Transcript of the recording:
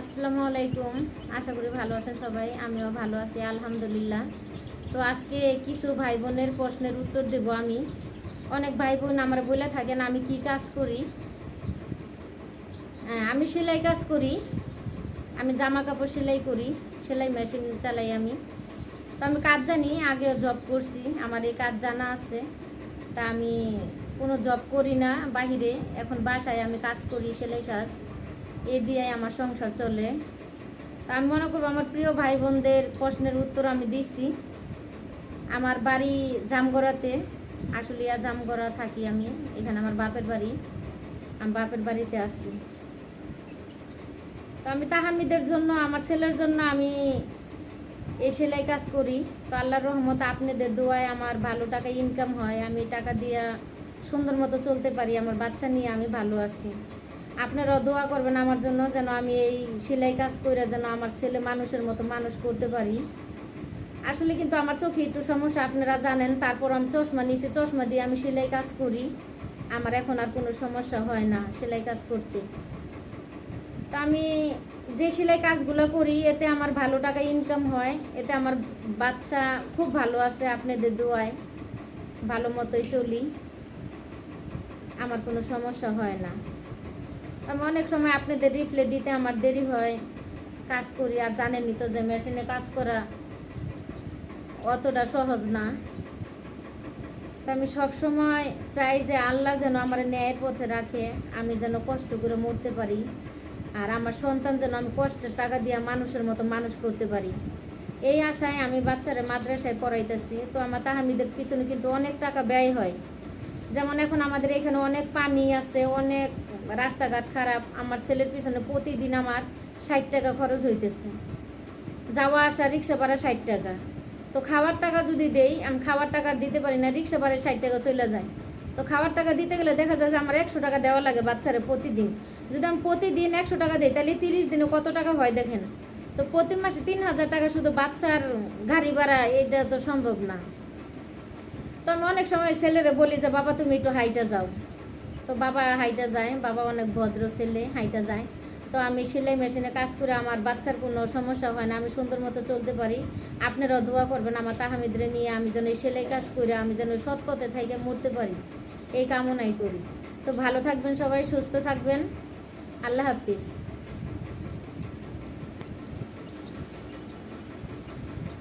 আসসালামু আলাইকুম। আশা করি ভালো আছেন সবাই আমিও ভালো আছি আলহামদুলিল্লাহ। তো আজকে কিছু ভাই বোনের প্রশ্নের উত্তর দেব আমি। অনেক ভাই বোন আমার বলে থাকেন আমি কি কাজ করি? হ্যাঁ, আমি সেলাই কাজ করি। আমি জামা কাপড় সেলাই করি সেলাই মেশিন চালাই আমি। তো আমি কাজ জানি আগেও জব করছি আমার এই কাজ জানা আছে। তা আমি কোনো জব করি না বাহিরে। এখন বাসায় আমি কাজ করি সেলাই কাজ। এ দিয়ে আমার সংসার চলে। তা আমি মনে করব আমার প্রিয় ভাই বোনদের প্রশ্নের উত্তর আমি দিছি। আমার বাড়ি জামগড়াতে, আশুলিয়া জামগড়া থাকি আমি। এখানে আমার বাপের বাড়ি। আমি বাপের বাড়িতে আসছি তো আমি তাহামিদের জন্য, আমার ছেলের জন্য আমি এই সেলাই কাজ করি। তো আল্লাহর রহমত আপনাদের দোয়ায় আমার ভালো টাকা ইনকাম হয়। আমি টাকা দিয়ে সুন্দর মতো চলতে পারি। আমার বাচ্চা নিয়ে আমি ভালো আছি। আপনারাও দোয়া করবেন আমার জন্য যেন আমি এই সেলাই কাজ করে যেন আমার ছেলে মানুষের মতো মানুষ করতে পারি। আসলে কিন্তু আমার চোখে একটু সমস্যা, আপনারা জানেন, তারপর আমি চশমা, নিচে চশমা দিয়ে আমি সেলাই কাজ করি। আমার এখন আর কোনো সমস্যা হয় না সেলাই কাজ করতে। তো আমি যে সেলাই কাজগুলো করি, এতে আমার ভালো টাকা ইনকাম হয়, এতে আমার বাচ্চা খুব ভালো আছে আপনাদের দোয়ায়। ভালো মতোই চলি, আমার কোনো সমস্যা হয় না। আমি অনেক সময় আপনাদের রিপ্লাই দিতে আমার দেরি হয়, কাজ করি আর জানেনই তো যে মেশিনে কাজ করা অতটা সহজ না। তো আমি সব সময় চাই যে আল্লাহ যেন আমার ন্যায়ের পথে রাখে, আমি যেন কষ্ট করে মরতে পারি আর আমার সন্তান যেন আমি কষ্টের টাকা দিয়ে মানুষের মতো মানুষ করতে পারি। এই আশায় আমি বাচ্চারা মাদ্রাসায় পড়াইতেছি, তো আমার তাহামিদের পিছনে কিন্তু অনেক টাকা ব্যয় হয়। যেমন এখন আমাদের এখানে অনেক পানি আছে, অনেক রাস্তাঘাট খারাপ। আমার ছেলের পিছনে প্রতিদিন আমার ষাট টাকা খরচ হইতেছে। যাওয়া আসা রিক্সা ভাড়া ষাট টাকা। তো খাওয়ার টাকা যদি দেই, আমি খাওয়ার টাকা দিতে পারি না, রিক্সা ভাড়া ষাট টাকা চলে যায়। তো খাওয়ার টাকা দিতে গেলে দেখা যায় যে আমার একশো টাকা দেওয়া লাগে বাচ্চারা প্রতিদিন। যদি আমি প্রতিদিন একশো টাকা দিই, তাহলে তিরিশ দিনে কত টাকা হয় দেখেন? তো প্রতি মাসে তিন হাজার টাকা শুধু বাচ্চার গাড়ি ভাড়া, এটা তো সম্ভব না। তো আমি অনেক সময় ছেলেরে বলি যে, বাবা, তুমি একটু হাইটা যাও। তো বাবা হাইটা যায়, বাবা অনেক ভদ্র ছেলে, হাইটা যায়। তো আমি সেলাই মেশিনে কাজ করে আমার বাচ্চার কোনো সমস্যা হয় না, আমি সুন্দর মতো চলতে পারি। আপনারাও দোয়া করবেন আমার তাহামিদরে নিয়ে আমি যেন এই সেলাই কাজ করে আমি যেন সৎ পথে থেকে মরতে পারি। এই কামনাই করি। তো ভালো থাকবেন সবাই, সুস্থ থাকবেন। আল্লাহ হাফিজ।